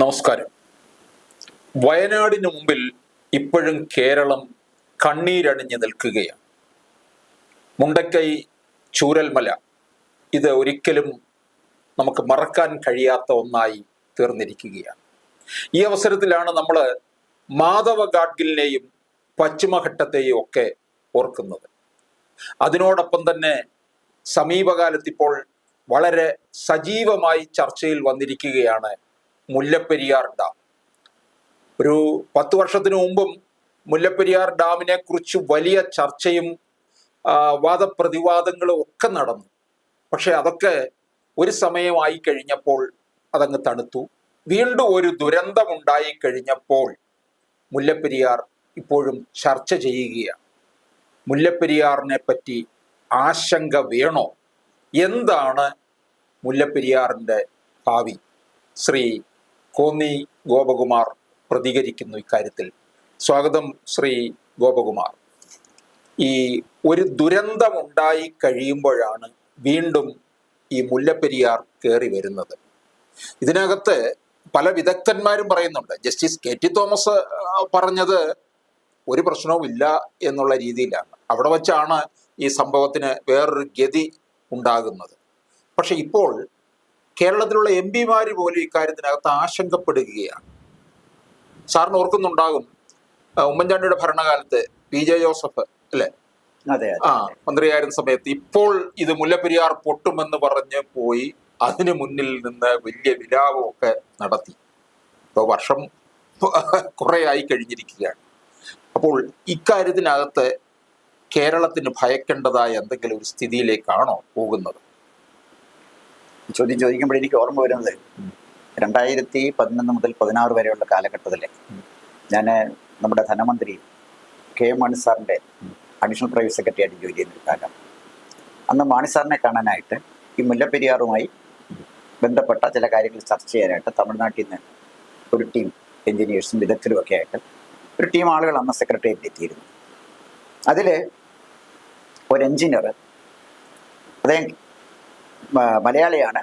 നമസ്കാരം. വയനാടിന് മുമ്പിൽ ഇപ്പോഴും കേരളം കണ്ണീരണിഞ്ഞു നിൽക്കുകയാണ്. മുണ്ടക്കൈ ചൂരൽമല ഇത് ഒരിക്കലും നമുക്ക് മറക്കാൻ കഴിയാത്ത ഒന്നായി തീർന്നിരിക്കുകയാണ്. ഈ അവസരത്തിലാണ് നമ്മൾ മാധവ ഗാഡ്ഗിലിനെയും പശ്ചിമഘട്ടത്തെയും ഒക്കെ ഓർക്കുന്നത്. അതിനോടൊപ്പം തന്നെ സമീപകാലത്ത് ഇപ്പോൾ വളരെ സജീവമായി ചർച്ചയിൽ വന്നിരിക്കുകയാണ് മുല്ലപ്പെരിയാർ ഡാം. ഒരു പത്ത് വർഷത്തിനു മുമ്പും മുല്ലപ്പെരിയാർ ഡാമിനെ കുറിച്ച് വലിയ ചർച്ചയും വാദപ്രതിവാദങ്ങളും ഒക്കെ നടന്നു. പക്ഷെ അതൊക്കെ ഒരു സമയമായി കഴിഞ്ഞപ്പോൾ അതങ്ങ് തണുത്തു. വീണ്ടും ഒരു ദുരന്തമുണ്ടായി കഴിഞ്ഞപ്പോൾ മുല്ലപ്പെരിയാർ ഇപ്പോഴും ചർച്ച ചെയ്യുകയാണ്. മുല്ലപ്പെരിയാറിനെ പറ്റി ആശങ്ക വേണോ? എന്താണ് മുല്ലപ്പെരിയാറിന്റെ ഭാവി? ശ്രീ കോന്നി ഗോപകുമാർ പ്രതികരിക്കുന്നു ഇക്കാര്യത്തിൽ. സ്വാഗതം ശ്രീ ഗോപകുമാർ. ഈ ഒരു ദുരന്തമുണ്ടായി കഴിയുമ്പോഴാണ് വീണ്ടും ഈ മുല്ലപ്പെരിയാർ കയറി വരുന്നത്. ഇതിനകത്ത് പല വിദഗ്ധന്മാരും പറയുന്നുണ്ട് ജസ്റ്റിസ് കെ ടി തോമസ് പറഞ്ഞത് ഒരു പ്രശ്നവുമില്ല എന്നുള്ള രീതിയിലാണ്. അവിടെ വച്ചാണ് ഈ സംഭവത്തിന് വേറൊരു ഗതി ഉണ്ടാകുന്നത്. പക്ഷെ ഇപ്പോൾ കേരളത്തിലുള്ള എം പിമാർ പോലും ഇക്കാര്യത്തിനകത്ത് ആശങ്കപ്പെടുകയാണ്. സാറിന് ഓർക്കുന്നുണ്ടാകും ഉമ്മൻചാണ്ടിയുടെ ഭരണകാലത്ത് പി ജെ ജോസഫ് അല്ലെ? അതെ ആ മന്ത്രിയായിരുന്ന സമയത്ത് ഇപ്പോൾ ഇത് മുല്ലപ്പെരിയാർ പൊട്ടുമെന്ന് പറഞ്ഞ് പോയി അതിനു മുന്നിൽ നിന്ന് വലിയ വിലാപമൊക്കെ നടത്തി. ഇപ്പോൾ വർഷം കുറെ ആയി കഴിഞ്ഞിരിക്കുകയാണ്. അപ്പോൾ ഇക്കാര്യത്തിനകത്ത് കേരളത്തിന് ഭയക്കേണ്ടതായ എന്തെങ്കിലും ഒരു സ്ഥിതിയിലേക്കാണോ പോകുന്നത്? ചോദ്യം ചോദിക്കുമ്പോൾ എനിക്ക് ഓർമ്മ വരുന്നത്. രണ്ടായിരത്തി പതിനൊന്ന് മുതൽ പതിനാറ് വരെയുള്ള കാലഘട്ടത്തിൽ ഞാൻ നമ്മുടെ ധനമന്ത്രി കെ എം മാണി സാറിന്റെ അഡീഷണൽ പ്രൈവറ്റ് സെക്രട്ടറി ആയിട്ട് ജോലി ചെയ്യുന്ന കാലം. അന്ന് മാണി സാറിനെ കാണാനായിട്ട് ഈ മുല്ലപ്പെരിയാറുമായി ബന്ധപ്പെട്ട ചില കാര്യങ്ങൾ ചർച്ച ചെയ്യാനായിട്ട് തമിഴ്നാട്ടിൽ നിന്ന് ഒരു ടീം എഞ്ചിനീയേഴ്സും വിദഗ്ധരും ഒക്കെ ആയിട്ട് ഒരു ടീം ആളുകൾ അന്ന് സെക്രട്ടേറിയറ്റിൽ എത്തിയിരുന്നു. അതിൽ ഒരു എഞ്ചിനീയർ അദ്ദേഹം മലയാളിയാണ്.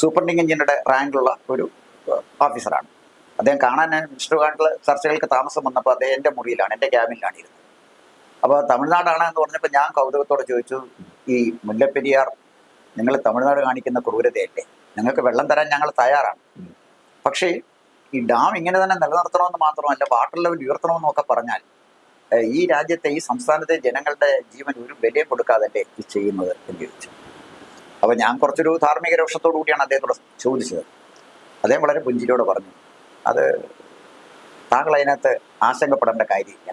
സൂപ്രണ്ടിങ് എഞ്ചിനീയറുടെ റാങ്കിലുള്ള ഒരു ഓഫീസറാണ്. അദ്ദേഹം കാണാൻ മിസ്റ്റർ കാണ്ടുള്ള ചർച്ചകൾക്ക് താമസം വന്നപ്പോൾ അദ്ദേഹം എന്റെ മുറിയിലാണ് എന്റെ ക്യാബിനിലാണ് ഇരുന്നത്. അപ്പോൾ തമിഴ്നാടാണ് എന്ന് പറഞ്ഞപ്പോൾ ഞാൻ കൗതുകത്തോടെ ചോദിച്ചു ഈ മുല്ലപ്പെരിയാർ നിങ്ങൾ തമിഴ്നാട് കാണിക്കുന്ന ക്രൂരതയല്ലേ? ഞങ്ങൾക്ക് വെള്ളം തരാൻ ഞങ്ങൾ തയ്യാറാണ്. പക്ഷേ ഈ ഡാം ഇങ്ങനെ തന്നെ നിലനിർത്തണമെന്ന് മാത്രമല്ല വാട്ടർ ലെവൽ ഉയർത്തണമെന്നും ഒക്കെ പറഞ്ഞാൽ ഈ രാജ്യത്തെ ഈ സംസ്ഥാനത്തെ ജനങ്ങളുടെ ജീവൻ ഒരു വിലയും കൊടുക്കാതെ ഇത് ചെയ്യുന്നത് എന്ന് ചോദിച്ചു. അപ്പൊ ഞാൻ കുറച്ചൊരു ധാർമ്മിക രോഷത്തോടു കൂടിയാണ് അദ്ദേഹത്തോട് ചോദിച്ചത്. അദ്ദേഹം വളരെ പുഞ്ചിരിയോട് പറഞ്ഞു അത് താങ്കൾ അതിനകത്ത് ആശങ്കപ്പെടേണ്ട കാര്യമില്ല.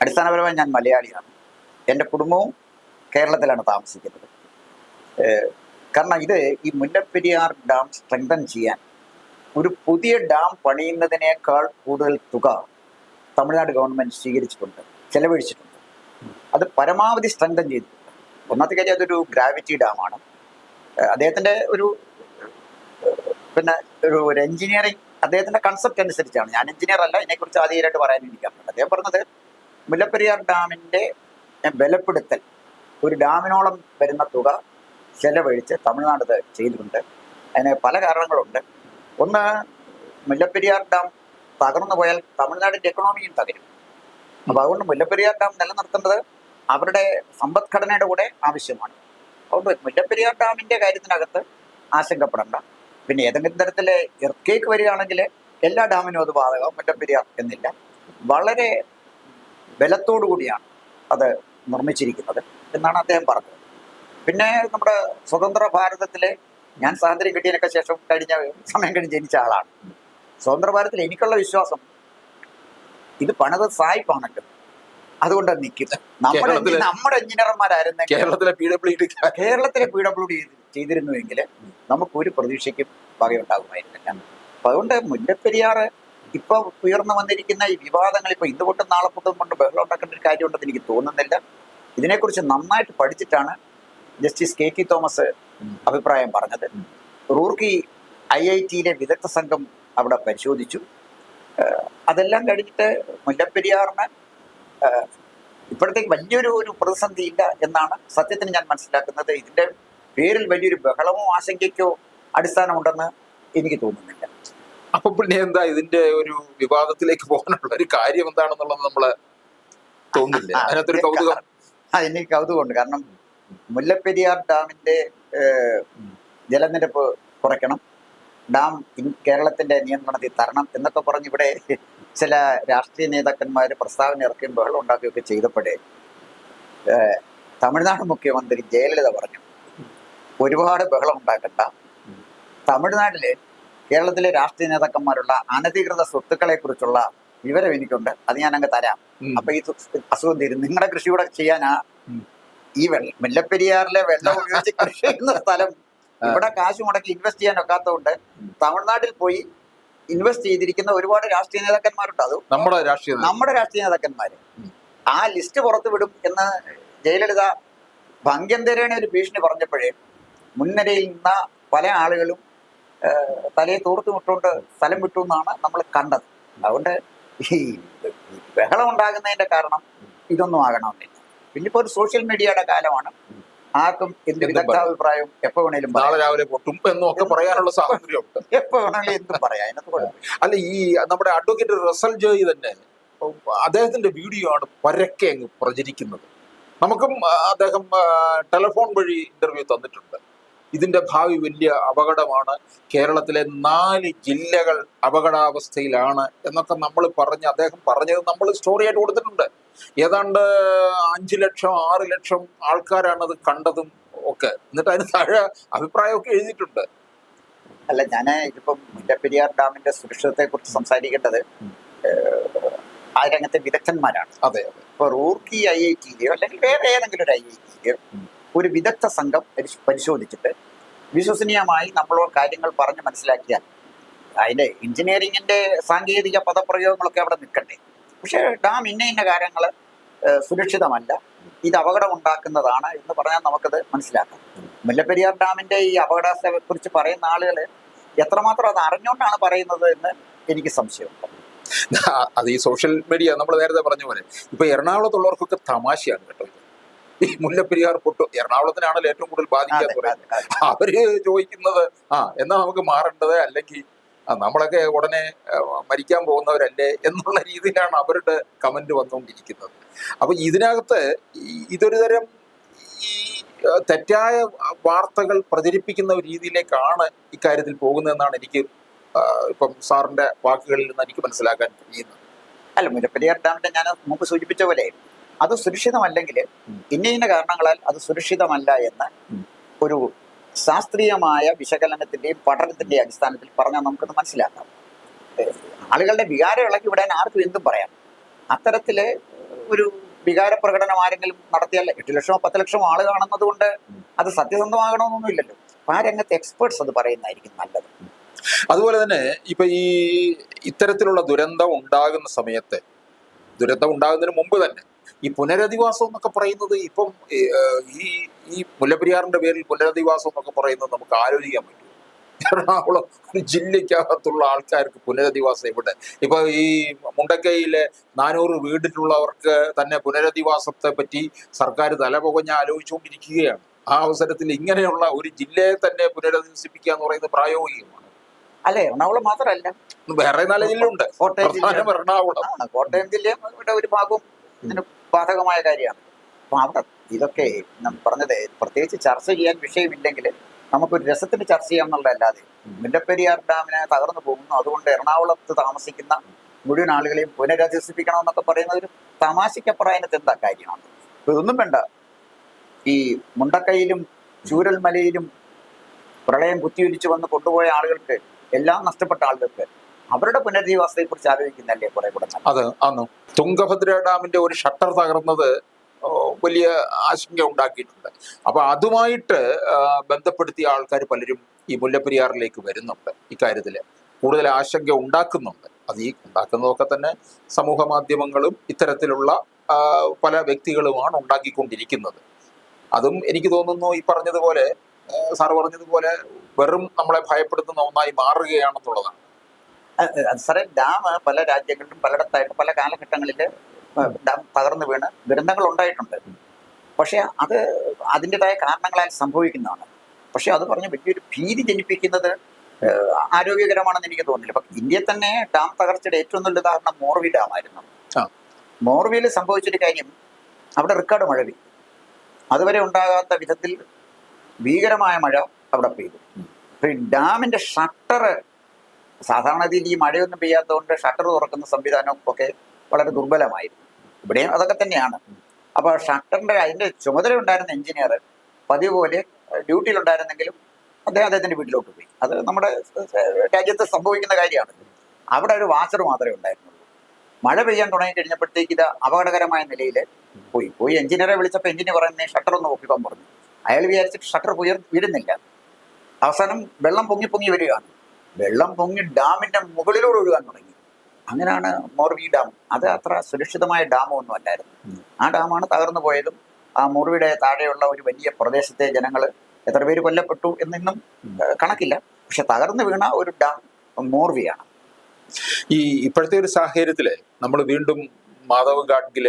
അടിസ്ഥാനപരമായി ഞാൻ മലയാളിയാണ്. എന്റെ കുടുംബവും കേരളത്തിലാണ് താമസിക്കുന്നത്. കാരണം ഇത് ഈ മുല്ലപ്പെരിയാർ ഡാം സ്ട്രെങ്തൻ ചെയ്യാൻ ഒരു പുതിയ ഡാം പണിയുന്നതിനേക്കാൾ കൂടുതൽ തുക തമിഴ്നാട് ഗവൺമെന്റ് സ്വീകരിച്ചിട്ടുണ്ട് ചെലവഴിച്ചിട്ടുണ്ട്. അത് പരമാവധി സ്ട്രെങ്തൻ ചെയ്തിട്ടുണ്ട്. ഒന്നാമത്തെ കാര്യം അതൊരു ഗ്രാവിറ്റി ഡാമാണ്. അദ്ദേഹത്തിന്റെ ഒരു പിന്നെ ഒരു ഒരു എഞ്ചിനീയറിംഗ് അദ്ദേഹത്തിന്റെ കൺസെപ്റ്റ് അനുസരിച്ചാണ്. ഞാൻ എഞ്ചിനീയർ അല്ല ഇതിനെക്കുറിച്ച് ആദ്യമായിട്ട് പറയാൻ എനിക്കറിയില്ല അദ്ദേഹം പറഞ്ഞത് മുല്ലപ്പെരിയാർ ഡാമിന്റെ ബലപ്പെടുത്തൽ ഒരു ഡാമിനോളം വരുന്ന തുക ചെലവഴിച്ച് തമിഴ്നാട് ചെയ്തിട്ടുണ്ട്. അതിന് പല കാരണങ്ങളുണ്ട്. ഒന്ന് മുല്ലപ്പെരിയാർ ഡാം തകർന്നു പോയാൽ തമിഴ്നാടിന്റെ എക്കണോമിയും തകരും. അപ്പൊ അതുകൊണ്ട് മുല്ലപ്പെരിയാർ ഡാം നിലനിർത്തേണ്ടത് അവരുടെ സമ്പദ്ഘടനയുടെ കൂടെ ആവശ്യമാണ്. മുല്ലപ്പെരിയാർ ഡാമിന്റെ കാര്യത്തിനകത്ത് ആശങ്കപ്പെടണ്ട. പിന്നെ ഏതെങ്കിലും തരത്തിൽ എർക്കേക്ക് വരികയാണെങ്കിൽ എല്ലാ ഡാമിനും അത് ബാധകം മുല്ലപ്പെരിയാർ എന്നില്ല. വളരെ ബലത്തോടു കൂടിയാണ് അത് നിർമ്മിച്ചിരിക്കുന്നത് എന്നാണ് അദ്ദേഹം പറഞ്ഞത്. പിന്നെ നമ്മുടെ സ്വതന്ത്ര ഭാരതത്തിലെ ഞാൻ സ്വാതന്ത്ര്യം കിട്ടിയതിനൊക്കെ ശേഷം കഴിഞ്ഞ സമയം കഴിഞ്ഞ് ജനിച്ച ആളാണ്. സ്വതന്ത്ര ഭാരതത്തിൽ എനിക്കുള്ള വിശ്വാസം ഇത് പണിത് സായിപ്പാണല്ലോ അതുകൊണ്ട് നിൽക്കും നമ്മുടെ നമ്മുടെ എഞ്ചിനീയർമാരായിരുന്നെങ്കിൽ കേരളത്തിലെ പി ഡബ്ല്യു ഡി കേരളത്തിലെ പി ഡബ്ല്യു ഡി ചെയ്തിരുന്നുവെങ്കിൽ നമുക്ക് ഒരു പ്രതീക്ഷയ്ക്കും വകയുണ്ടാകുമായിരുന്നില്ല അപ്പൊ അതുകൊണ്ട് മുല്ലപ്പെരിയാർ ഇപ്പൊ ഉയർന്നു വന്നിരിക്കുന്ന ഈ വിവാദങ്ങൾ ഇപ്പൊ ഇന്ന് പൊട്ടും നാളെ പൊട്ടും കൊണ്ട് ബഹളം ഉണ്ടാക്കേണ്ട ഒരു കാര്യമുണ്ടെന്ന് എനിക്ക് തോന്നുന്നില്ല. ഇതിനെക്കുറിച്ച് നന്നായിട്ട് പഠിച്ചിട്ടാണ് ജസ്റ്റിസ് കെ ടി തോമസ് അഭിപ്രായം പറഞ്ഞത്. റൂർക്കി ഐ ഐ ടിയിലെ വിദഗ്ധ സംഘം അവിടെ പരിശോധിച്ചു. അതെല്ലാം കഴിഞ്ഞിട്ട് മുല്ലപ്പെരിയാറിന് ഇപ്പോഴത്തേക്ക് വലിയൊരു ഒരു പ്രതിസന്ധി ഇല്ല എന്നാണ് സത്യത്തിന് ഞാൻ മനസ്സിലാക്കുന്നത്. ഇതിന്റെ പേരിൽ വലിയൊരു ബഹളമോ ആശങ്കയ്ക്കോ അടിസ്ഥാനമുണ്ടെന്ന് എനിക്ക് തോന്നുന്നില്ല. അപ്പൊ പിന്നെ എന്താ ഇതിന്റെ ഒരു വിവാദത്തിലേക്ക് പോകാനുള്ള ഒരു കാര്യം എന്താണെന്നുള്ളത് നമ്മൾ തോന്നില്ല? ആ, അതിനകത്തൊരു കൗതുകം. അതിന് കൗതുകമുണ്ട്. കാരണം മുല്ലപ്പെരിയാർ ഡാമിന്റെ ജലനിരപ്പ് കുറയ്ക്കണം. ഡാം കേരളത്തിന്റെ നിയന്ത്രണത്തിൽ തരണം എന്നൊക്കെ പറഞ്ഞ് ഇവിടെ ചില രാഷ്ട്രീയ നേതാക്കന്മാർ പ്രസ്താവന ഇറക്കുകയും ബഹളം ഉണ്ടാക്കുകയൊക്കെ ചെയ്തപ്പോഴേ തമിഴ്നാട് മുഖ്യമന്ത്രി ജയലളിത പറഞ്ഞു ഒരുപാട് ബഹളം ഉണ്ടാക്കണ്ട. തമിഴ്നാട്ടിലെ കേരളത്തിലെ രാഷ്ട്രീയ നേതാക്കന്മാരുള്ള അനധികൃത സ്വത്തുക്കളെ കുറിച്ചുള്ള വിവരം എനിക്കുണ്ട്. അത് ഞാൻ അങ്ങ് തരാം. അപ്പൊ ഈ അസുഖം തീരും. നിങ്ങളുടെ കൃഷി കൂടെ ചെയ്യാനാ. ഈ വെള്ളം മുല്ലപ്പെരിയാറിലെ വെള്ളം ഉപയോഗിച്ച് കൃഷി ചെയ്യുന്ന സ്ഥലം ഇവിടെ കാശ് മുടക്കി ഇൻവെസ്റ്റ് ചെയ്യാൻ ഒക്കാത്തതുകൊണ്ട് തമിഴ്നാട്ടിൽ പോയി ഇൻവെസ്റ്റ് ചെയ്തിരിക്കുന്ന ഒരുപാട് രാഷ്ട്രീയ നേതാക്കന്മാരുണ്ട്. അത് നമ്മുടെ രാഷ്ട്രീയ നമ്മുടെ രാഷ്ട്രീയ നേതാക്കന്മാര്. ആ ലിസ്റ്റ് പുറത്തു വിടും എന്ന് ജയലളിത ഭംഗ്യന്തരേണ ഒരു ഭീഷണി പറഞ്ഞപ്പോഴേ മുൻനിരയിൽ നിന്ന പല ആളുകളും തലയെ തോർത്തു വിട്ടുകൊണ്ട് സ്ഥലം വിട്ടു എന്നാണ് നമ്മൾ കണ്ടത്. അതുകൊണ്ട് ഈ ബഹളം ഉണ്ടാകുന്നതിന്റെ കാരണം ഇതൊന്നും ആകണമെന്നില്ല. പിന്നെ ഇപ്പോൾ ഒരു സോഷ്യൽ മീഡിയയുടെ കാലമാണ്. ആർക്കും എന്ത് വിദഗ്ധ അഭിപ്രായം എപ്പോ വേണേലും നാളെ രാവിലെ പൊട്ടും എന്നൊക്കെ ഒക്കെ പറയാനുള്ള സാഹചര്യം എപ്പോ വേണമെങ്കിലും എന്തും പറയാം. അതിനകത്ത് അല്ല ഈ നമ്മുടെ അഡ്വക്കേറ്റ് റസൽ ജോയി തന്നെ അദ്ദേഹത്തിന്റെ വീഡിയോ ആണ് പരക്കെ അങ്ങ് പ്രചരിക്കുന്നത്. നമുക്കും അദ്ദേഹം ടെലിഫോൺ വഴി ഇന്റർവ്യൂ തന്നിട്ടുണ്ട്. ഇതിന്റെ ഭാവി വലിയ അപകടമാണ്. കേരളത്തിലെ നാല് ജില്ലകൾ അപകടാവസ്ഥയിലാണ് എന്നൊക്കെ നമ്മൾ പറഞ്ഞ് അദ്ദേഹം പറഞ്ഞത് നമ്മൾ സ്റ്റോറി ആയിട്ട് കൊടുത്തിട്ടുണ്ട്. ഏതാണ്ട് അഞ്ചു ലക്ഷം ആറ് ലക്ഷം ആൾക്കാരാണ് അത് കണ്ടതും ഒക്കെ. എന്നിട്ട് അതിന് താഴെ അഭിപ്രായമൊക്കെ എഴുതിയിട്ടുണ്ട്. അല്ല ഞാൻ ഇതിപ്പം മുല്ലപ്പെരിയാർ ഡാമിന്റെ സുരക്ഷിതത്തെ കുറിച്ച് സംസാരിക്കേണ്ടത് ആ രംഗത്തെ വിദഗ്ധന്മാരാണ്. അതെ ഇപ്പൊ റൂർക്കി ഐ ഐ ടിയിലെയോ അല്ലെങ്കിൽ വേറെ ഏതെങ്കിലും ഒരു ഐ ഐ ടിയിലെയോ ഒരു വിദഗ്ധ സംഘം പരിശോധിച്ചിട്ട് വിശ്വസനീയമായി നമ്മളോട് കാര്യങ്ങൾ പറഞ്ഞ് മനസ്സിലാക്കിയാൽ അതിന്റെ എഞ്ചിനീയറിങ്ങിന്റെ സാങ്കേതിക പദപ്രയോഗങ്ങളൊക്കെ അവിടെ നിൽക്കട്ടെ. പക്ഷേ ഡാം ഇന്ന ഇന്ന കാര്യങ്ങൾ സുരക്ഷിതമല്ല. ഇത് അപകടം ഉണ്ടാക്കുന്നതാണ് എന്ന് പറഞ്ഞാൽ നമുക്കത് മനസ്സിലാക്കാം. മുല്ലപ്പെരിയാർ ഡാമിന്റെ ഈ അപകടാവസ്ഥയെ കുറിച്ച് പറയുന്ന ആളുകൾ എത്രമാത്രം അത് അറിഞ്ഞുകൊണ്ടാണ് പറയുന്നത് എന്ന് എനിക്ക് സംശയമുണ്ട്. അത് ഈ സോഷ്യൽ മീഡിയ നമ്മൾ നേരത്തെ പറഞ്ഞ പോലെ ഇപ്പൊ എറണാകുളത്തുള്ളവർക്കൊക്കെ തമാശയാണ് കേട്ടോ. ഈ മുല്ലപ്പെരിയാർ പൊട്ടു. എറണാകുളത്തിനാണല്ലോ ഏറ്റവും കൂടുതൽ ബാധിക്കാന്ന് പറയുന്നത്. അവർ ചോദിക്കുന്നത് ആ എന്നാ നമുക്ക് മാറേണ്ടത്? അല്ലെങ്കിൽ നമ്മളൊക്കെ ഉടനെ മരിക്കാൻ പോകുന്നവരല്ലേ എന്നുള്ള രീതിയിലാണ് അവരുടെ കമന്റ് വന്നുകൊണ്ടിരിക്കുന്നത്. അപ്പൊ ഇതിനകത്ത് ഇതൊരു തരം ഈ തെറ്റായ വാർത്തകൾ പ്രചരിപ്പിക്കുന്ന ഒരു രീതിയിലേക്കാണ് ഇക്കാര്യത്തിൽ പോകുന്നതെന്നാണ് എനിക്ക് ഇപ്പം സാറിന്റെ വാക്കുകളിൽ നിന്ന് എനിക്ക് മനസ്സിലാക്കാൻ കഴിയുന്നത്. അല്ല മുല്ലപ്പെരിയാർ ഡാമിന്റെ ഞാൻ മുമ്പ് സൂചിപ്പിച്ച പോലെ അത് സുരക്ഷിതമല്ലെങ്കിൽ. ഇന്ന ഇന്ന കാരണങ്ങളാൽ അത് സുരക്ഷിതമല്ല എന്ന് ഒരു ശാസ്ത്രീയമായ വിശകലനത്തിന്റെയും പഠനത്തിന്റെയും അടിസ്ഥാനത്തിൽ പറഞ്ഞാൽ നമുക്കത് മനസ്സിലാക്കാം. ആളുകളുടെ വികാരം ഇളക്കി വിടാൻ ആർക്കും എന്തും പറയാം. അത്തരത്തിൽ ഒരു വികാര പ്രകടനം ആരെങ്കിലും നടത്തിയാൽ എട്ട് ലക്ഷമോ പത്ത് ലക്ഷമോ ആൾ കാണുന്നത് കൊണ്ട് അത് സത്യസന്ധമാകണമെന്നൊന്നുമില്ലല്ലോ. ആ രംഗത്തെ എക്സ്പേർട്സ് അത് പറയുന്നതായിരിക്കും നല്ലത്. അതുപോലെ തന്നെ ഇപ്പൊ ഈ ഇത്തരത്തിലുള്ള ദുരന്തം ഉണ്ടാകുന്ന സമയത്ത് ദുരന്തം ഉണ്ടാകുന്നതിന് മുമ്പ് തന്നെ ഈ പുനരധിവാസം എന്നൊക്കെ പറയുന്നത് ഇപ്പം ഈ ഈ മുല്ലപ്പെരിയാറിന്റെ പേരിൽ പുനരധിവാസം എന്നൊക്കെ പറയുന്നത് നമുക്ക് ആലോചിക്കാൻ പറ്റും. എറണാകുളം ഒരു ജില്ലയ്ക്കകത്തുള്ള ആൾക്കാർക്ക് പുനരധിവാസം ഇവിടെ ഇപ്പൊ ഈ മുണ്ടക്കൈയിലെ നാനൂറ് വീടിലുള്ളവർക്ക് തന്നെ പുനരധിവാസത്തെ പറ്റി സർക്കാർ തലപുകഞ്ഞ ആലോചിച്ചുകൊണ്ടിരിക്കുകയാണ്. ആ അവസരത്തിൽ ഇങ്ങനെയുള്ള ഒരു ജില്ലയെ തന്നെ പുനരധിവസിപ്പിക്കുക എന്ന് പറയുന്നത് പ്രായോഗികമാണ്. അല്ല? എറണാകുളം മാത്രമല്ല. വേറെ നല്ല ജില്ലയുണ്ട്. കോട്ടയം ജില്ല പ്രധാനം എറണാകുളം. കോട്ടയം ജില്ലയും ഇവിടെ ഒരു ഭാഗവും ഇതിന് ബാധകമായ കാര്യമാണ്. അപ്പൊ അവിടെ ഇതൊക്കെ പറഞ്ഞത് പ്രത്യേകിച്ച് ചർച്ച ചെയ്യാൻ വിഷയമില്ലെങ്കിൽ നമുക്കൊരു രസത്തിന് ചർച്ച ചെയ്യാം എന്നുള്ളതല്ലാതെ മുല്ലപ്പെരിയാർ ഡാമിനെ തകർന്നു പോകുന്നു. അതുകൊണ്ട് എറണാകുളത്ത് താമസിക്കുന്ന മുഴുവൻ ആളുകളെയും പുനരധിവസിപ്പിക്കണം എന്നൊക്കെ പറയുന്ന ഒരു തമാശക്കപ്പുറയനത്ത് എന്താ കാര്യമാണ്? ഇതൊന്നും വേണ്ട. ഈ മുണ്ടക്കൈയിലും ചൂരൽമലയിലും പ്രളയം കുത്തിയൊലിച്ചു വന്ന് കൊണ്ടുപോയ ആളുകൾക്ക് എല്ലാം നഷ്ടപ്പെട്ട ആളുകൾക്ക് അവരുടെ പുനരധിവാസത്തെ കുറിച്ച് ആലോചിക്കുന്നല്ലേ കുറെ കൂടെ അതെ അന്ന് തുംഗഭദ്ര ഡാമിന്റെ ഒരു ഷട്ടർ തകർന്നത് വലിയ ആശങ്ക ഉണ്ടാക്കിയിട്ടുണ്ട്. അപ്പൊ അതുമായിട്ട് ബന്ധപ്പെടുത്തിയ ആൾക്കാർ പലരും ഈ മുല്ലപ്പെരിയാറിലേക്ക് വരുന്നുണ്ട് ഇക്കാര്യത്തിൽ. കൂടുതൽ ആശങ്ക ഉണ്ടാക്കുന്നുണ്ട്. അത് ഈ ഉണ്ടാക്കുന്നതൊക്കെ തന്നെ സമൂഹ മാധ്യമങ്ങളും ഇത്തരത്തിലുള്ള പല വ്യക്തികളുമാണ് ഉണ്ടാക്കിക്കൊണ്ടിരിക്കുന്നത്. അതും എനിക്ക് തോന്നുന്നു ഈ പറഞ്ഞതുപോലെ സാർ പറഞ്ഞതുപോലെ വെറും നമ്മളെ ഭയപ്പെടുത്തുന്ന ഒന്നായി മാറുകയാണെന്നുള്ളതാണ്. സാറേ ഡാം പല രാജ്യങ്ങളിലും പലയിടത്തായിട്ട് പല കാലഘട്ടങ്ങളിൽ ഡാം തകർന്നു വീണ് ദുരന്തങ്ങൾ ഉണ്ടായിട്ടുണ്ട്. പക്ഷേ അത് അതിന്റെതായ കാരണങ്ങളാൽ സംഭവിക്കുന്നതാണ്. പക്ഷേ അത് പറഞ്ഞ് വലിയൊരു ഭീതി ജനിപ്പിക്കുന്നത് ആരോഗ്യകരമാണെന്ന് എനിക്ക് തോന്നുന്നില്ല. അപ്പം ഇന്ത്യയിൽ തന്നെ ഡാം തകർച്ചയുടെ ഏറ്റവും നല്ല ഉദാഹരണം മോർവി ഡാം ആയിരുന്നു. മോർവിയിൽ സംഭവിച്ചൊരു കാര്യം അവിടെ റെക്കോർഡ് മഴ പെയ്തു. അതുവരെ ഉണ്ടാകാത്ത വിധത്തിൽ ഭീകരമായ മഴ അവിടെ പെയ്തു. ഡാമിന്റെ ഷട്ടർ സാധാരണ രീതിയിൽ ഈ മഴയൊന്നും പെയ്യാത്തതുകൊണ്ട് ഷട്ടർ തുറക്കുന്ന സംവിധാനം ഒക്കെ വളരെ ദുർബലമായിരുന്നു. ഇവിടെയും അതൊക്കെ തന്നെയാണ്. അപ്പോൾ ഷട്ടറിന്റെ അതിന്റെ ചുമതല ഉണ്ടായിരുന്ന എഞ്ചിനീയർ പതിവ് പോലെ ഡ്യൂട്ടിയിലുണ്ടായിരുന്നെങ്കിലും അദ്ദേഹം അദ്ദേഹത്തിന്റെ വീട്ടിലോട്ട് പോയി. അത് നമ്മുടെ രാജ്യത്ത് സംഭവിക്കുന്ന കാര്യമാണ്. അവിടെ ഒരു വാച്ചർ മാത്രമേ ഉണ്ടായിരുന്നുള്ളൂ. മഴ പെയ്യാൻ തുടങ്ങി കഴിഞ്ഞപ്പോഴത്തേക്ക് ഇത് അപകടകരമായ നിലയിൽ പോയി. പോയി എഞ്ചിനീയറെ വിളിച്ചപ്പോൾ എഞ്ചിനീയർ പറയുന്നത് ഷട്ടർ ഒന്ന് ഒപ്പിക്കാൻ പറഞ്ഞു. അയാൾ വിചാരിച്ചിട്ട് ഷട്ടർ ഉയർ വീഴുന്നില്ല. അവസാനം വെള്ളം പൊങ്ങി പൊങ്ങി വരികയാണ്. വെള്ളം പൊങ്ങി ഡാമിന്റെ മുകളിലൂടെ ഒഴുകാൻ തുടങ്ങി. അങ്ങനെയാണ് മോർവി ഡാം. അത് അത്ര സുരക്ഷിതമായ ഡാമൊന്നും അല്ലായിരുന്നു. ആ ഡാമാണ് തകർന്നു പോയതും ആ മോർവിയുടെ താഴെയുള്ള ഒരു വലിയ പ്രദേശത്തെ ജനങ്ങൾ എത്ര പേര് കൊല്ലപ്പെട്ടു എന്നിന്നും കണക്കില്ല. പക്ഷെ തകർന്നു വീണ ഒരു ഡാം മോർവിയാണ്. ഈ ഇപ്പോഴത്തെ ഒരു സാഹചര്യത്തിൽ നമ്മൾ വീണ്ടും മാധവ് ഗാഡ്ഗിൽ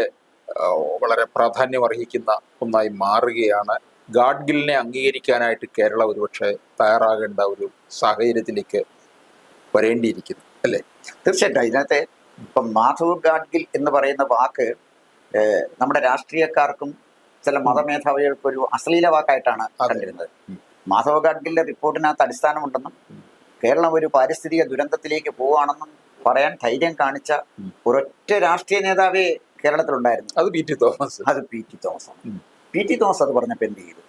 വളരെ പ്രാധാന്യം അർഹിക്കുന്ന ഒന്നായി മാറുകയാണ് ഗാഡ്ഗിലിനെ അംഗീകരിക്കാനായിട്ട് കേരളം ഒരുപക്ഷെ തയ്യാറാകേണ്ട ഒരു സാഹചര്യത്തിലേക്ക് വരേണ്ടിയിരിക്കുന്നു അല്ലേ? തീർച്ചയായിട്ടും. ഇതിനകത്ത് ഇപ്പം മാധവ് ഗാഡ്ഗിൽ എന്ന് പറയുന്ന വാക്ക് നമ്മുടെ രാഷ്ട്രീയക്കാർക്കും ചില മതമേധാവികൾക്കും ഒരു അശ്ലീല വാക്കായിട്ടാണ് കണ്ടിരുന്നത്. മാധവ് ഗാഡ്ഗിലിന്റെ റിപ്പോർട്ടിനകത്ത് അടിസ്ഥാനമുണ്ടെന്നും കേരളം ഒരു പാരിസ്ഥിതിക ദുരന്തത്തിലേക്ക് പോവുകയാണെന്നും പറയാൻ ധൈര്യം കാണിച്ച. ഒരൊറ്റ രാഷ്ട്രീയ നേതാവേ കേരളത്തിലുണ്ടായിരുന്നു. അത് പി ടി തോമസ്. അത് P T Thomas. P T Thomas അത് പറഞ്ഞപ്പോൾ എന്ത് ചെയ്തു?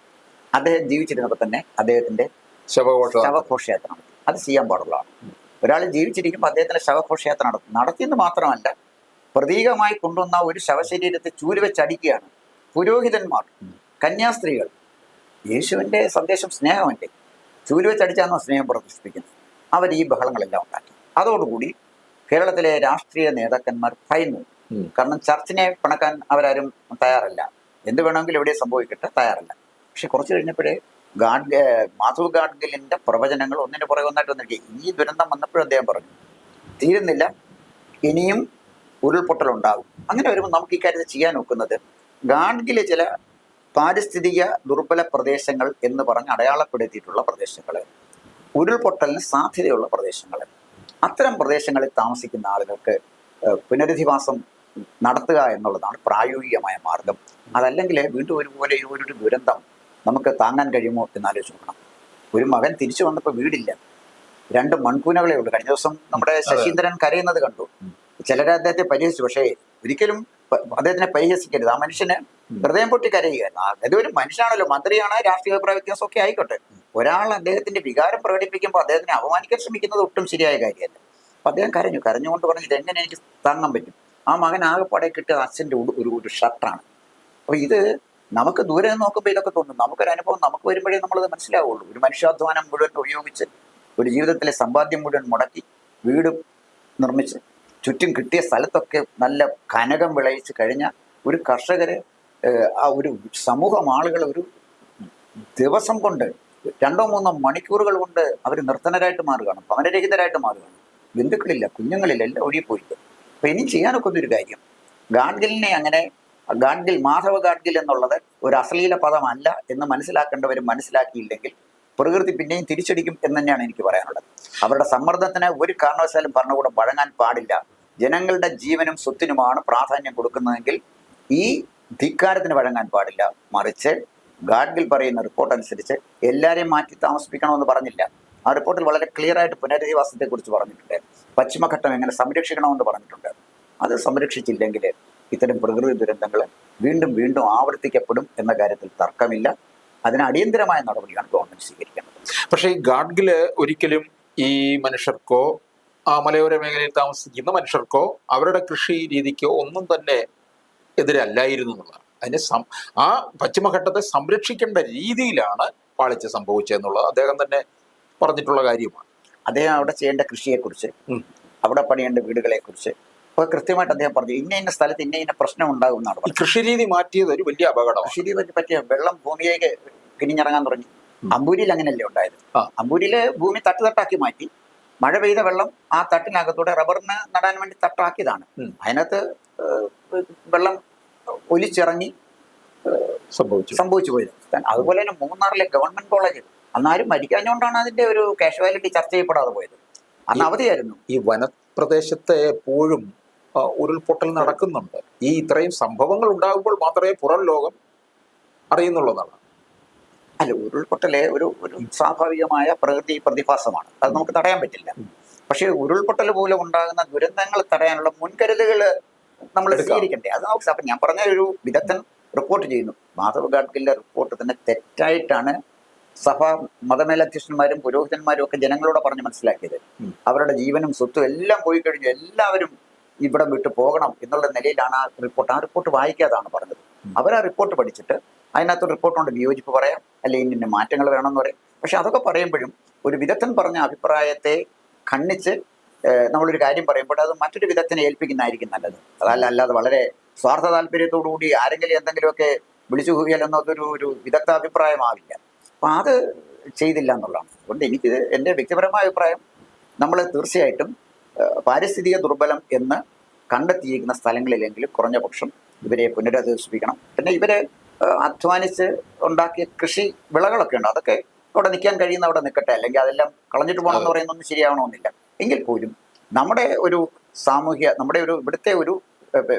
അദ്ദേഹം ജീവിച്ചിരുന്നപ്പോൾ തന്നെ അദ്ദേഹത്തിന്റെ ശവഘോഷ ശവഘോഷയാത്ര നടത്തി. അത് ചെയ്യാൻ പാടുള്ളതാണ്. ഒരാൾ ജീവിച്ചിരിക്കുമ്പോൾ അദ്ദേഹത്തിന്റെ ശവഘോഷയാത്ര നടത്തി നടത്തിയെന്ന് മാത്രമല്ല പ്രതീകമായി കൊണ്ടുവന്ന ഒരു ശവശരീരത്തെ ചൂൽ വെച്ചടിക്കുകയാണ് പുരോഹിതന്മാർ കന്യാസ്ത്രീകൾ. യേശുവിന്റെ സന്ദേശം സ്നേഹമല്ലേ? ചൂൽ വെച്ചടിച്ചാണോ സ്നേഹം പ്രദർശിപ്പിക്കുന്നത്? അവർ ഈ ബഹളങ്ങളെല്ലാം ഉണ്ടാക്കി. അതോടുകൂടി കേരളത്തിലെ രാഷ്ട്രീയ നേതാക്കന്മാർ ഭയന്നു. കാരണം ചർച്ചിനെ പിണക്കാൻ അവരാരും തയ്യാറല്ല. എന്ത് വേണമെങ്കിലും എവിടെയും സംഭവിക്കട്ടെ തയ്യാറല്ല. പക്ഷെ കുറച്ച് കഴിഞ്ഞപ്പോഴേ ഗാഡ് മാധവ് ഗാഡ്ഗിലിന്റെ പ്രവചനങ്ങൾ ഒന്നിന് പുറകെ ഒന്നായിട്ട് വന്നിരിക്കുക ഈ ദുരന്തം വന്നപ്പോഴും അദ്ദേഹം പറഞ്ഞു തീരുന്നില്ല ഇനിയും ഉരുൾപൊട്ടലുണ്ടാകും. അങ്ങനെ വരുമ്പോൾ നമുക്ക് ഈ കാര്യത്തിൽ ചെയ്യാൻ നോക്കുന്നത് ഗാഡ്ഗിലെ ചില പാരിസ്ഥിതിക ദുർബല പ്രദേശങ്ങൾ എന്ന് പറഞ്ഞ് അടയാളപ്പെടുത്തിയിട്ടുള്ള പ്രദേശങ്ങൾ ഉരുൾപൊട്ടലിന് സാധ്യതയുള്ള പ്രദേശങ്ങൾ അത്തരം പ്രദേശങ്ങളിൽ താമസിക്കുന്ന ആളുകൾക്ക് പുനരധിവാസം നടത്തുക എന്നുള്ളതാണ് പ്രായോഗികമായ മാർഗം. അതല്ലെങ്കിൽ വീണ്ടും ഒരുപോലെ ഒരു ദുരന്തം നമുക്ക് താങ്ങാൻ കഴിയുമോ എന്നാലോചിച്ച് നോക്കണം ഒരു മകൻ തിരിച്ചു വന്നപ്പോൾ വീടില്ല. രണ്ട് മൺകൂനകളേ ഉള്ളൂ. കഴിഞ്ഞ ദിവസം നമ്മുടെ ശശീന്ദ്രൻ കരയുന്നത് കണ്ടു. ചിലരെ അദ്ദേഹത്തെ പരിഹസിച്ചു. പക്ഷേ ഒരിക്കലും അദ്ദേഹത്തിനെ പരിഹസിക്കരുത്. ആ മനുഷ്യന് ഹൃദയം പൊട്ടി കരയുകയായിരുന്നു അദ്ദേഹം ഒരു മനുഷ്യനാണല്ലോ. മന്ത്രിയാണ് രാഷ്ട്രീയ അഭിപ്രായ വ്യത്യാസം ഒക്കെ ആയിക്കോട്ടെ. ഒരാൾ അദ്ദേഹത്തിന്റെ വികാരം പ്രകടിപ്പിക്കുമ്പോൾ അദ്ദേഹത്തിനെ അപമാനിക്കാൻ ശ്രമിക്കുന്നത് ഒട്ടും ശരിയായ കാര്യമല്ല. അപ്പൊ അദ്ദേഹം കരഞ്ഞു. കരഞ്ഞുകൊണ്ട് പറഞ്ഞു ഇതെങ്ങനെ എനിക്ക് താങ്ങാൻ പറ്റും? ആ മകൻ ആകെപ്പാടെ കിട്ടിയ അച്ഛന്റെ ഒരു ഒരു ഷർട്ടാണ്. അപ്പോൾ ഇത് നമുക്ക് ദൂരെ നോക്കുമ്പോൾ ഇതൊക്കെ തോന്നും. നമുക്കൊരു അനുഭവം നമുക്ക് വരുമ്പോഴേ നമ്മളത് മനസ്സിലാവുള്ളൂ. ഒരു മനുഷ്യാധ്വാനം മുഴുവൻ ഉപയോഗിച്ച് ഒരു ജീവിതത്തിലെ സമ്പാദ്യം മുഴുവൻ മുടക്കി വീട് നിർമ്മിച്ച് ചുറ്റും കിട്ടിയ സ്ഥലത്തൊക്കെ നല്ല കനകം വിളയിച്ച് കഴിഞ്ഞ ഒരു കർഷകർ ഏഹ്, ആ ഒരു സമൂഹം ആളുകൾ ഒരു ദിവസം കൊണ്ട് രണ്ടോ മൂന്നോ മണിക്കൂറുകൾ കൊണ്ട് അവർ നിർത്തനരായിട്ട് മാറുകയാണ്. ഭവനരഹിതരായിട്ട് മാറുകയാണ്. ബന്ധുക്കളില്ല കുഞ്ഞുങ്ങളില്ല എല്ലാം ഒഴിപ്പോയി അപ്പൊ ഇനി ചെയ്യാനൊക്കെ ഒരു കാര്യം. ഗാഡ്ഗിലിനെ അങ്ങനെ ഗാഡ്ഗിൽ മാധവ ഗാഡ്ഗിൽ എന്നുള്ളത് ഒരു അശ്ലീല പദമല്ല എന്ന് മനസ്സിലാക്കേണ്ടവർ മനസ്സിലാക്കിയില്ലെങ്കിൽ പ്രകൃതി പിന്നെയും തിരിച്ചടിക്കും എന്ന് തന്നെയാണ് എനിക്ക് പറയാനുള്ളത്. അവരുടെ സമ്മർദ്ദത്തിന് ഒരു കാരണവശാലും ഭരണകൂടം വഴങ്ങാൻ പാടില്ല. ജനങ്ങളുടെ ജീവനും സ്വത്തിനുമാണ് പ്രാധാന്യം കൊടുക്കുന്നതെങ്കിൽ ഈ ധിക്കാരത്തിന് വഴങ്ങാൻ പാടില്ല. മറിച്ച് ഗാഡ്ഗിൽ പറയുന്ന റിപ്പോർട്ട് അനുസരിച്ച് എല്ലാവരെയും മാറ്റി താമസിപ്പിക്കണമെന്ന് പറഞ്ഞില്ല. ആ റിപ്പോർട്ടിൽ വളരെ ക്ലിയർ ആയിട്ട് പുനരധിവാസത്തെ കുറിച്ച് പറഞ്ഞിട്ടുണ്ട്. പശ്ചിമഘട്ടം എങ്ങനെ സംരക്ഷിക്കണമെന്ന് പറഞ്ഞിട്ടുണ്ട്. അത് സംരക്ഷിച്ചില്ലെങ്കിൽ ഇത്തരം പ്രകൃതി ദുരന്തങ്ങൾ വീണ്ടും വീണ്ടും ആവർത്തിക്കപ്പെടും എന്ന കാര്യത്തിൽ തർക്കമില്ല. അതിന് അടിയന്തരമായ നടപടിയാണ് ഗവൺമെന്റ് സ്വീകരിക്കേണ്ടത്. പക്ഷേ ഈ ഗാഡ്ഗിൽ ഒരിക്കലും ഈ മനുഷ്യർക്കോ ആ മലയോര മേഖലയിൽ താമസിക്കുന്ന മനുഷ്യർക്കോ അവരുടെ കൃഷി രീതിക്കോ ഒന്നും തന്നെ എതിരല്ലായിരുന്നു എന്നുള്ളതാണ്. അതിനെ സം ആ പശ്ചിമഘട്ടത്തെ സംരക്ഷിക്കേണ്ട രീതിയിലാണ് പാളിച്ച സംഭവിച്ചതെന്നുള്ളത് അദ്ദേഹം തന്നെ പറഞ്ഞിട്ടുള്ള കാര്യമാണ്. അദ്ദേഹം അവിടെ ചെയ്യേണ്ട കൃഷിയെക്കുറിച്ച് കുറിച്ച് അവിടെ പണിയേണ്ട വീടുകളെക്കുറിച്ച് അപ്പോൾ കൃത്യമായിട്ട് അദ്ദേഹം പറഞ്ഞു. ഇന്ന ഇന്ന സ്ഥലത്ത് ഇന്ന ഇന്ന പ്രശ്നം ഉണ്ടാകും എന്നാണ് കൃഷിരീതി കൃഷി രീതി മാറ്റിയത് ഒരു വലിയ അപകടം കൃഷി രീതിയെ പറ്റിയ വെള്ളം ഭൂമിയിലേക്ക് കിനിഞ്ഞിറങ്ങാൻ തുടങ്ങി. അമ്പൂരിയിൽ അങ്ങനെയല്ലേ ഉണ്ടായത്? അമ്പൂരിയിൽ ഭൂമി തട്ടുതട്ടാക്കി മാറ്റി. മഴ പെയ്ത വെള്ളം ആ തട്ടിനകത്തൂടെ റബ്ബറിന് നടാൻ വേണ്ടി തട്ടാക്കിയതാണ്. അതിനകത്ത് വെള്ളം ഒലിച്ചിറങ്ങി സംഭവിച്ചു. സംഭവിച്ചു പോയത്. അതുപോലെ തന്നെ മൂന്നാറിലെ ഗവൺമെന്റ് കോളേജ് അന്നാരും മരിക്കാഞ്ഞുകൊണ്ടാണ് അതിന്റെ ഒരു കാഷ്വാലിറ്റി ചർച്ച ചെയ്യപ്പെടാതെ പോയത്. അന്ന് അവധിയായിരുന്നു. ഈ വനപ്രദേശത്തെ എപ്പോഴും ഉരുൾപൊട്ടൽ നടക്കുന്നുണ്ട്. ഈ ഇത്രയും സംഭവങ്ങൾ ഉണ്ടാകുമ്പോൾ മാത്രമേ പുറം ലോകം അറിയുന്നുള്ളതാണ്. അല്ല ഉരുൾപൊട്ടലെ ഒരു ഒരു സ്വാഭാവികമായ പ്രകൃതി പ്രതിഭാസമാണ്. അത് നമുക്ക് തടയാൻ പറ്റില്ല. പക്ഷേ ഉരുൾപൊട്ടൽ മൂലം ഉണ്ടാകുന്ന ദുരന്തങ്ങൾ തടയാനുള്ള മുൻകരുതലുകൾ നമ്മൾ. സ്വീകരിക്കണ്ടേ? അത് നമുക്ക് അപ്പം ഞാൻ പറഞ്ഞ ഒരു വിദഗ്ധൻ റിപ്പോർട്ട് ചെയ്യുന്നു. മാധവ് ഗാഡ്ഗിലിന്റെ റിപ്പോർട്ട് തന്നെ തെറ്റായിട്ടാണ് സഭ മതമേലധ്യക്ഷന്മാരും പുരോഹിതന്മാരും ഒക്കെ ജനങ്ങളോട് പറഞ്ഞ് മനസ്സിലാക്കിയത്. അവരുടെ ജീവനും സ്വത്തും എല്ലാം പോയി കഴിഞ്ഞു എല്ലാവരും ഇവിടം വിട്ടു പോകണം എന്നുള്ള നിലയിലാണ് ആ റിപ്പോർട്ട്. ആ റിപ്പോർട്ട് വായിക്കാതാണ് പറഞ്ഞത്. അവർ ആ റിപ്പോർട്ട് പഠിച്ചിട്ട് അതിനകത്ത് റിപ്പോർട്ടുകൊണ്ട് വിയോജിപ്പ് പറയാം. അല്ലെങ്കിൽ ഇന്ന മാറ്റങ്ങൾ വേണമെന്ന് പറയും. പക്ഷെ അതൊക്കെ പറയുമ്പോഴും ഒരു വിദഗ്ധൻ പറഞ്ഞ അഭിപ്രായത്തെ ഖണ്ഡിച്ച് ഏഹ്, നമ്മളൊരു കാര്യം പറയുമ്പോൾ അത് മറ്റൊരു വിദഗ്ധനെ ഏൽപ്പിക്കുന്നതായിരിക്കും നല്ലത്. അതല്ല അല്ലാതെ വളരെ സ്വാർത്ഥ താല്പര്യത്തോടു കൂടി ആരെങ്കിലും എന്തെങ്കിലുമൊക്കെ വിളിച്ചു കൂവിയാലൊന്നും അതൊരു ഒരു വിദഗ്ധ അഭിപ്രായമാവില്ല. അപ്പം അത് ചെയ്തില്ല എന്നുള്ളതാണ്. അതുകൊണ്ട് എനിക്ക് എന്റെ വ്യക്തിപരമായ അഭിപ്രായം നമ്മൾ തീർച്ചയായിട്ടും പാരിസ്ഥിതിക ദുർബലം എന്ന് കണ്ടെത്തിയിരിക്കുന്ന സ്ഥലങ്ങളിലെങ്കിലും കുറഞ്ഞ പക്ഷം ഇവരെ പുനരധിവസിപ്പിക്കണം. പിന്നെ ഇവരെ അധ്വാനിച്ച് ഉണ്ടാക്കിയ കൃഷി വിളകളൊക്കെ ഉണ്ട്. അതൊക്കെ അവിടെ നിൽക്കാൻ കഴിയുന്ന അവിടെ നിൽക്കട്ടെ. അല്ലെങ്കിൽ അതെല്ലാം കളഞ്ഞിട്ട് പോകണമെന്ന് പറയുന്നൊന്നും ശരിയാവണമെന്നില്ല. എങ്കിൽ പോലും നമ്മുടെ ഒരു സാമൂഹ്യ നമ്മുടെ ഒരു ഇവിടുത്തെ ഒരു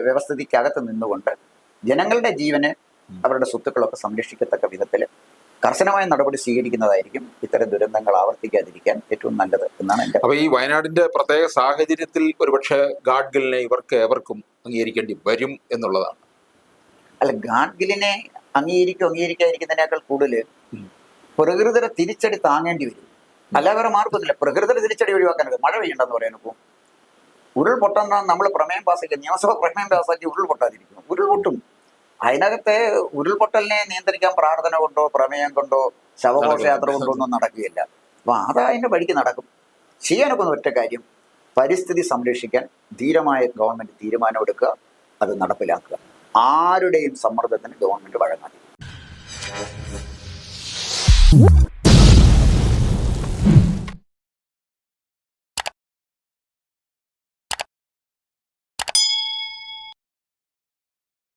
വ്യവസ്ഥിതിക്കകത്ത് നിന്നുകൊണ്ട് ജനങ്ങളുടെ ജീവന് അവരുടെ സ്വത്തുക്കളൊക്കെ സംരക്ഷിക്കത്തക്ക വിധത്തിൽ കർശനമായ നടപടി സ്വീകരിക്കുന്നതായിരിക്കും ഇത്തരം ദുരന്തങ്ങൾ ആവർത്തിക്കാതിരിക്കാൻ ഏറ്റവും നല്ലത് എന്നാണ് എന്റെ അപ്പോൾ ഈ വയനാടിന്റെ പ്രത്യേക സാഹചര്യത്തിൽ ഒരുപക്ഷെ ഗാഡ്ഗിലിനെ ഇവർക്ക് ഏവർക്കും അംഗീകരിക്കേണ്ടി വരും എന്നുള്ളതാണ്. അല്ല ഗാഡ്ഗിലിനെ അംഗീകരിക്കും അംഗീകരിക്കാതിരിക്കുന്നതിനേക്കാൾ കൂടുതൽ. പ്രകൃതിയുടെ തിരിച്ചടി താങ്ങേണ്ടി വരും. അല്ല വേറെ മാർഗമൊന്നുമില്ല. പ്രകൃതിയുടെ തിരിച്ചടി ഒഴിവാക്കാനൊക്കെ മഴ പെയ്യണ്ടെന്ന് പറയാനിപ്പോൾ ഉരുൾപൊട്ടുന്ന നമ്മൾ പ്രമേയം പാസ്സാക്കി നിയമസഭ പ്രമേയം പാസ്സാക്കി ഉരുൾപൊട്ടാതിരിക്കും ഉരുൾപൊട്ടും. അതിനകത്തെ ഉരുൾപൊട്ടലിനെ നിയന്ത്രിക്കാൻ പ്രാർത്ഥന കൊണ്ടോ പ്രമേയം കൊണ്ടോ ശവഘോഷയാത്ര കൊണ്ടോ ഒന്നും നടക്കുകയില്ല. അപ്പൊ അത് അതിന്റെ വഴിക്ക് നടക്കും. ചെയ്യാനൊക്കെ ഒറ്റ കാര്യം. പരിസ്ഥിതി സംരക്ഷിക്കാൻ ധീരമായ ഗവൺമെന്റ് തീരുമാനമെടുക്കുക അത് നടപ്പിലാക്കുക. ആരുടെയും സമ്മർദ്ദത്തിന് ഗവൺമെന്റ് വഴങ്ങാതെ